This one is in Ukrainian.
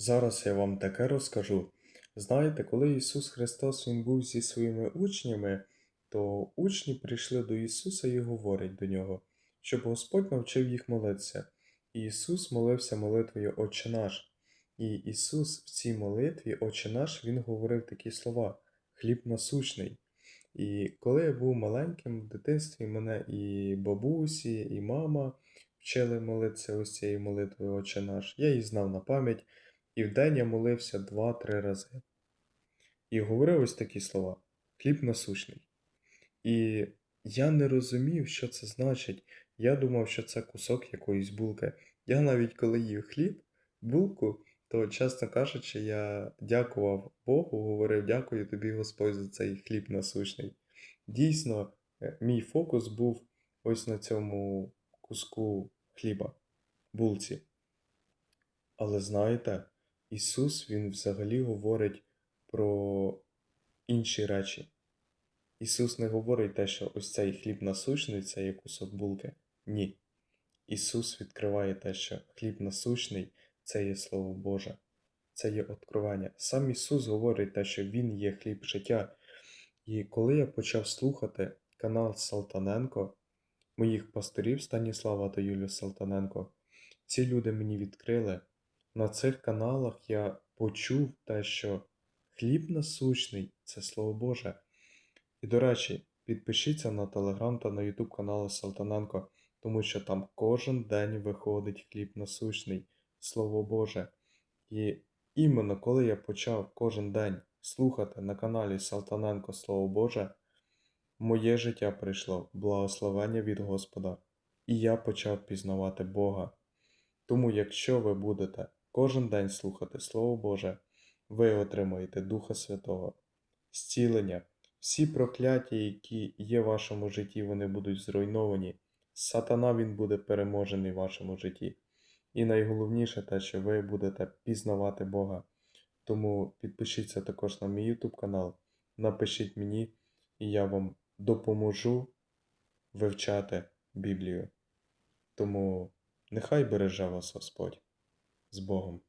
Зараз я вам таке розкажу. Знаєте, коли Ісус Христос Він був зі своїми учнями, то учні прийшли до Ісуса і говорять до нього, щоб Господь навчив їх молитися. І Ісус молився молитвою Отче наш. І Ісус в цій молитві Отче наш, Він говорив такі слова: хліб насущний. І коли я був маленьким в дитинстві, мене і бабусі, і мама вчили молитися ось цією молитвою Отче наш. Я її знав на пам'ять. І вдень я молився два-три рази. І говорив ось такі слова: хліб насущний. І я не розумів, що це значить. Я думав, що це кусок якоїсь булки. Я навіть коли їв хліб, булку, то, чесно кажучи, я дякував Богу, говорив дякую тобі, Господь, за цей хліб насущний. Дійсно, е, мій фокус був ось на цьому куску хліба, булці. Але знаєте, Ісус Він взагалі говорить про інші речі. Ісус не говорить те, що ось цей хліб насущний це є кусок булки. Ні. Ісус відкриває те, що хліб насущний це є Слово Боже, це є откровення. Сам Ісус говорить те, що Він є хліб життя. І коли я почав слухати канал Салтаненко, моїх пасторів Станіслава та Юлію Салтаненко, ці люди мені відкрили. На цих каналах я почув те, що хліб насущний це Слово Боже. І, до речі, підпишіться на телеграм та на ютуб канали Салтаненко, тому що там кожен день виходить хліб насущний, Слово Боже. І іменно коли я почав кожен день слухати на каналі Салтаненко Слово Боже, моє життя прийшло благословення від Господа, і я почав пізнавати Бога. Тому, якщо ви будете кожен день слухати Слово Боже, ви отримаєте Духа Святого, зцілення, всі прокляття, які є в вашому житті, вони будуть зруйновані. Сатана він буде переможений в вашому житті. І найголовніше те, що ви будете пізнавати Бога. Тому підпишіться також на мій YouTube канал, напишіть мені, і я вам допоможу вивчати Біблію. Тому нехай береже вас Господь з Богом.